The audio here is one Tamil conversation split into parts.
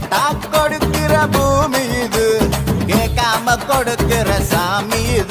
கேட்டா கொடுக்கிற பூமி இது. கேட்காம கொடுக்கிற சாமி இது.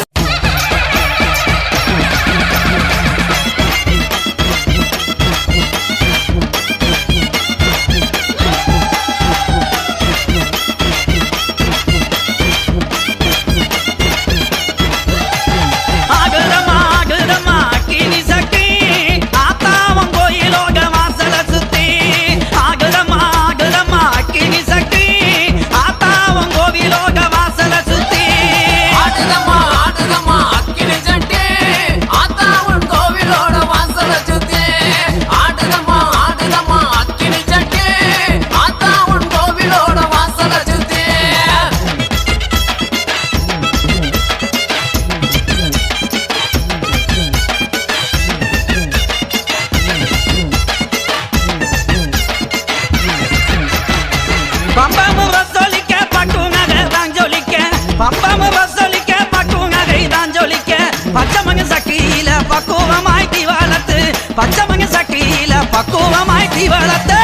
பச்சை மங்க சட்டியில பக்குவமாய் தீவளத்தை.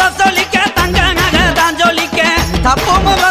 முக சொல்லிக்க தங்க நகை தான் சொல்லிக்க தப்பு முக